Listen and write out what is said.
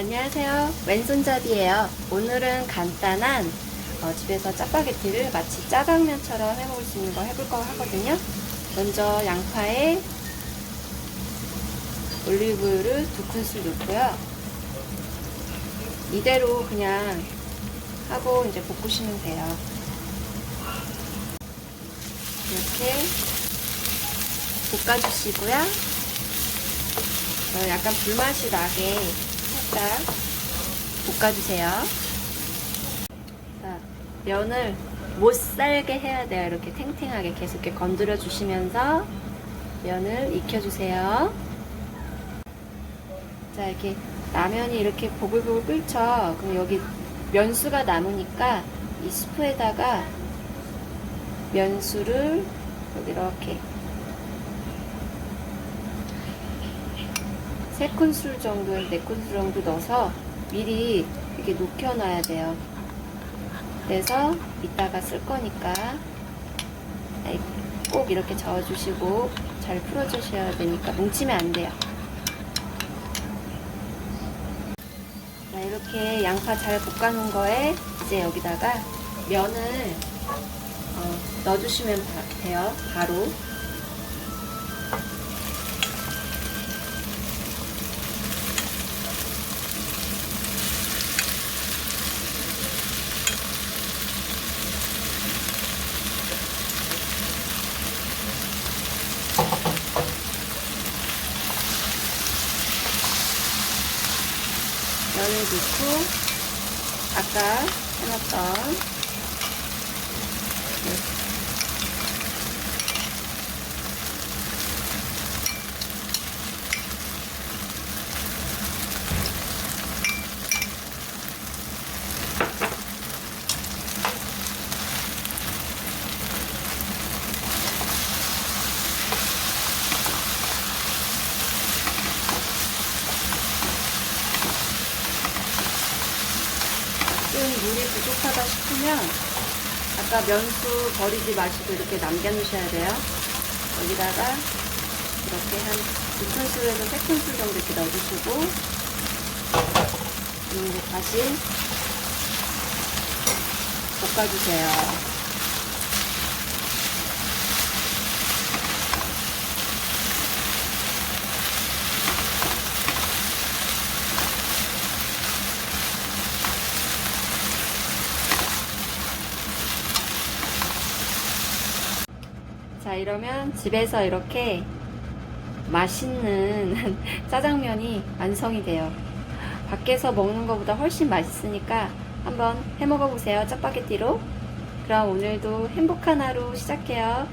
안녕하세요. 왼손잡이에요. 오늘은 간단한 어, 집에서 짜파게티를 마치 짜장면처럼 해먹을 수 있는 거 해볼 거 하거든요. 먼저 양파에 올리브유를 두 큰술 넣고요. 이대로 그냥 하고 이제 볶으시면 돼요. 이렇게 볶아주시고요. 어, 약간 불맛이 나게 살짝 볶아주세요. 자, 면을 못 살게 해야 돼요. 이렇게 탱탱하게 계속 이렇게 건드려 주시면서 면을 익혀주세요. 자, 이렇게 라면이 이렇게 보글보글 끓죠? 그럼 여기 면수가 남으니까 이 스프에다가 면수를 이렇게 세 큰술 정도, 네 큰술 정도 넣어서 미리 이렇게 녹여놔야 돼요. 그래서 이따가 쓸 거니까 꼭 이렇게 저어주시고 잘 풀어주셔야 되니까 뭉치면 안 돼요. 자, 이렇게 양파 잘 볶아놓은 거에 이제 여기다가 면을 어, 넣어주시면 바- 돼요. 바로. 면을 넣고 아까 해놨던 좀 물이 부족하다 싶으면 아까 면수 버리지 마시고 이렇게 남겨놓으셔야 돼요. 여기다가 이렇게 한두 큰술에서 세 큰술 정도 이렇게 넣어주시고 그리고 다시 볶아주세요. 자, 이러면 집에서 이렇게 맛있는 짜장면이 완성이 돼요. 밖에서 먹는 것보다 훨씬 맛있으니까 한번 해 먹어 보세요. 짜파게티로. 그럼 오늘도 행복한 하루 시작해요.